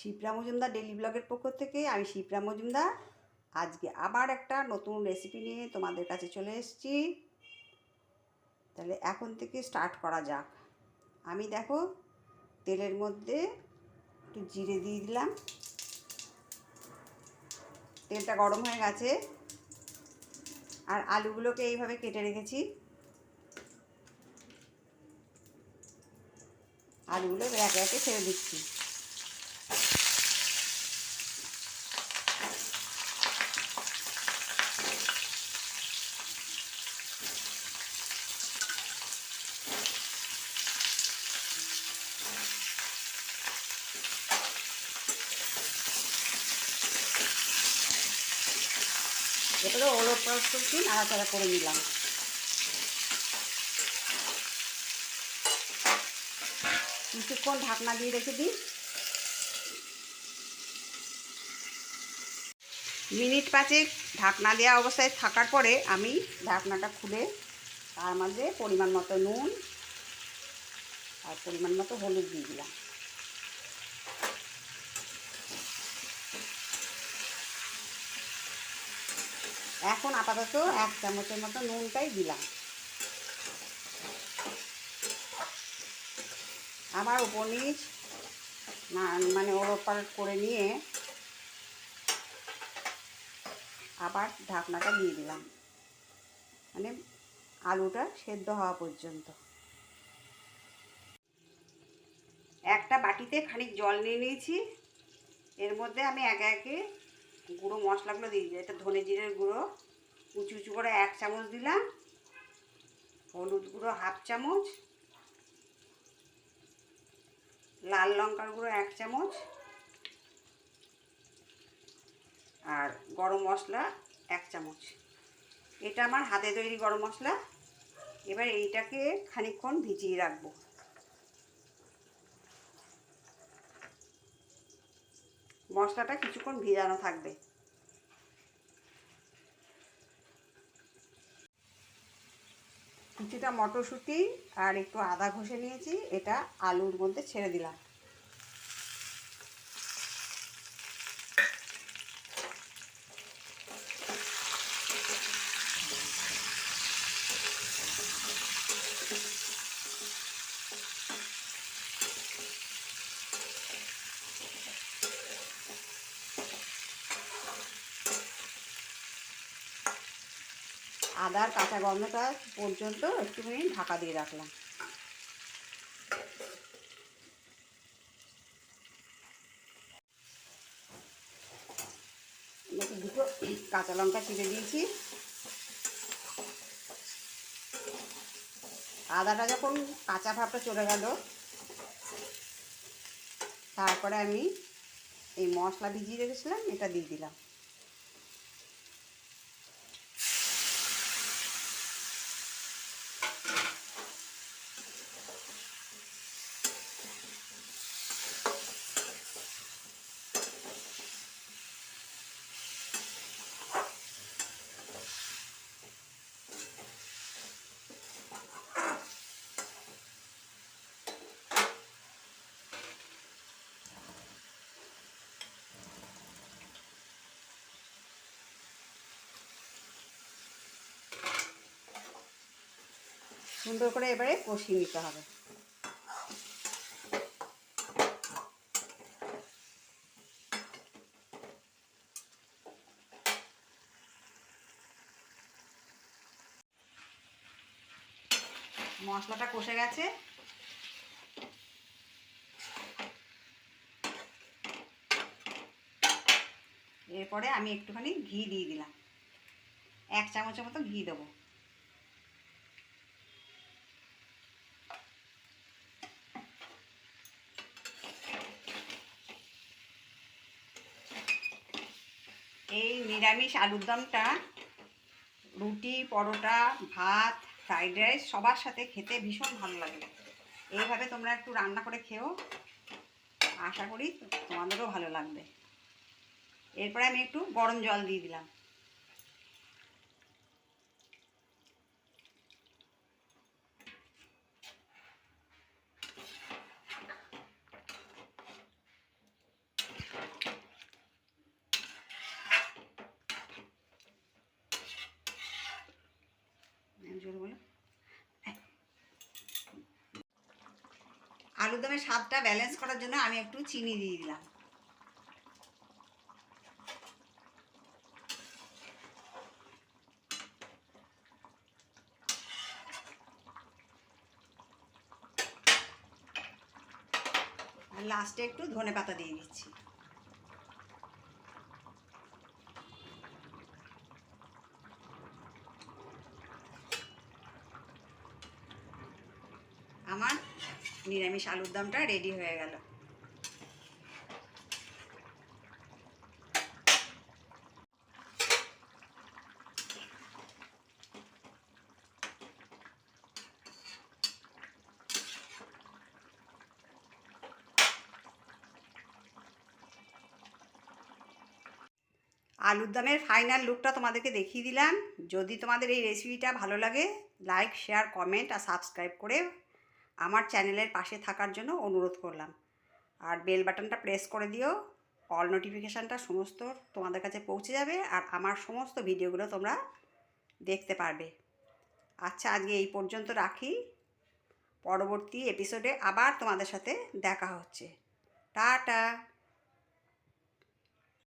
Shipra Majumdar daily ব্লগের পক্ষ থেকে আমি শিপ্রা মজুমদার। আজকে আবার একটা নতুন রেসিপি নিয়ে তোমাদের কাছে চলে এসেছি। তাহলে এখন থেকে স্টার্ট করা যাক। আমি দেখো তেলের মধ্যে একটু জিরে দিয়ে দিলাম। তেলটা গরম হয়ে গেছে। আর আলুগুলোকে এইভাবে কেটে রেখেছি। আলুগুলো একে একে ছেড়ে দিচ্ছি। ওলট পালট করছি নাড়াচাড়া করে নিলাম। কিছুক্ষণ ঢাকনা দিয়ে রেখে দিই। মিনিট পাঁচেক ঢাকনা দেওয়া অবস্থায় থাকার পরে আমি ঢাকনাটা খুলে তার মাঝে পরিমাণ মতো নুন আর পরিমাণ মতো হলুদ দিয়ে দিলাম। এখন আপাতত এক চামচের মতো নুনটাই দিলাম। আবার উপর নিচ মানে ওলট পালট করে নিয়ে আবার ঢাকনাটা দিয়ে দিলাম। মানে আলুটা সেদ্ধ হওয়া পর্যন্ত। একটা বাটিতে খানিক জল নিয়ে নিয়েছি। এর মধ্যে আমি একে একে গুঁড়ো মশলাগুলো দিয়ে দিই এটা ধনে জিরের গুঁড়ো। উঁচু উঁচু করে এক চামচ দিলাম। হলুদ গুঁড়ো হাফ চামচ। লাল লঙ্কার গুঁড়ো এক চামচ। আর গরম মশলা এক চামচ। এটা আমার হাতে তৈরি গরম মশলা। এবার এইটাকে খানিকক্ষণ ভিজিয়ে রাখব। মশলাটা কিছুক্ষণ ভিজানো থাকবে। কিছুটা মটরশুঁটি আর একটু আদা ঘষে নিয়েছি। এটা আলুর মধ্যে ছেড়ে দিলাম। আদার কাঁচা গন্ধটা পর্যন্ত একটুখানি ঢাকা দিয়ে রাখলাম। দুটো কাঁচা লঙ্কা চিড়ে দিয়েছি। আদাটা যখন কাঁচা ভাবটা চলে গেল, তারপরে আমি এই মশলা ভিজিয়ে রেখেছিলাম, এটা দিয়ে দিলাম। সুন্দর করে এবারে কষিয়ে নিতে হবে। মশলাটা কষে গেছে। এরপরে আমি একটুখানি ঘি দিয়ে দিলাম। এক চামচের মতো ঘি দেবো এই নিরামিষ আলুর দমটা, রুটি, পরোটা, ভাত, ফ্রাইড রাইস, সবার সাথে খেতে ভীষণ ভালো লাগে। এইভাবে তোমরা একটু রান্না করে খেও। আশা করি তোমাদেরও ভালো লাগবে। এরপরে আমি একটু গরম জল দিয়ে দিলাম। জোরে বলো। স্বাদটা ব্যালেন্স করার জন্য আমি একটু চিনি দিয়ে দিলাম। আর লাস্টে একটু ধনে পাতা দিয়ে দিচ্ছি আমার নিরামিষ আলুর দমটা রেডি হয়ে গেল। আলুর দমের ফাইনাল লুকটা তোমাদেরকে দেখিয়ে দিলাম। যদি তোমাদের এই রেসিপিটা ভালো লাগে লাইক শেয়ার কমেন্ট আর সাবস্ক্রাইব করে আমার চ্যানেলের পাশে থাকার জন্য অনুরোধ করলাম। আর বেল বাটনটা প্রেস করে দিও। অল নোটিফিকেশানটা সমস্ত তোমাদের কাছে পৌঁছে যাবে আর আমার সমস্ত ভিডিওগুলো তোমরা দেখতে পারবে। আচ্ছা আজকে এই পর্যন্ত রাখি। পরবর্তী এপিসোডে আবার তোমাদের সাথে দেখা হচ্ছে। টাটা!